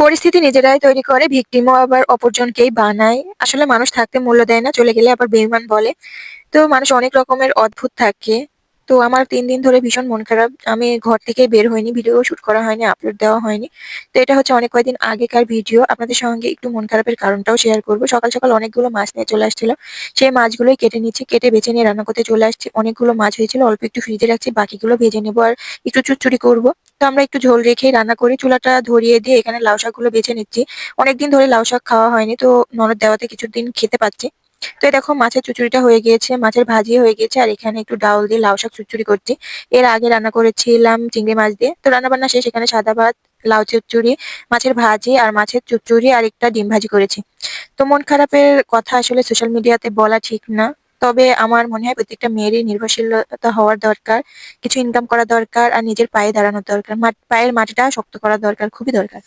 পরিস্থিতি নিজেরাই তৈরি করে, ভিকটিমও আবার অপরজনকেই বানায়। আসলে মানুষ থাকতে মূল্য দেয় না, চলে গেলে আবার বেইমান বলে। তো মানুষ অনেক রকমের অদ্ভুত থাকে। তো আমার তিন দিন ধরে ভীষণ মন খারাপ। আমি ঘর থেকেই বের হইনি, ভিডিও শুট করা হয়নি, আপলোড দেওয়া হয়নি। তো এটা হচ্ছে অনেক কয়েকদিন আগেকার ভিডিও। আপনাদের সঙ্গে একটু মন খারাপের কারণটাও শেয়ার করব। সকাল, সকাল অনেকগুলো মাছ নিয়ে চলে আসছিল। সেই মাছগুলোই কেটে নিচ্ছি, কেটে বেছে নিয়ে রান্না করতে চলে আসছি। অনেকগুলো মাছ হয়েছিল, অল্প একটু ফ্রিজে রাখছি, বাকিগুলো ভেজে নেব আর একটু চচ্চড়ি করব। তো আমরা একটু ঝোল রেখেই রান্না করি। চুলাটা ধরিয়ে দিয়ে এখানে লাউ শাকগুলো বেছে নিচ্ছি। অনেকদিন ধরে লাউ শাক খাওয়া হয়নি, তো ননদ দেওয়াতে কিছুদিন খেতে পাচ্ছি। তো এই দেখো মাছের চচ্চড়িটা হয়ে গিয়েছে, মাছের ভাজি হয়ে গিয়েছে আর এখানে একটু ডাউল দিয়ে লাউ শাক চচ্চড়ি করছি। এর আগে রান্না করেছিলাম চিংড়ি মাছ দিয়ে। তো রান্নাবান্না শেষ এখানে সাদা ভাত, লাউ চচ্চড়ি, মাছের ভাজি আর মাছের চচ্চড়ি আর একটা ডিম ভাজি করেছি। তো মন খারাপের কথা আসলে সোশ্যাল মিডিয়াতে বলা ঠিক না। তবে আমার মনে হয় প্রত্যেকটা মেয়েরই নির্ভরশীলতা হওয়ার দরকার। কিছু ইনকাম করা দরকার আর নিজের পায়ে দাঁড়ানোর দরকার। পায়ের মাটিটা শক্ত করা দরকার, খুবই দরকার।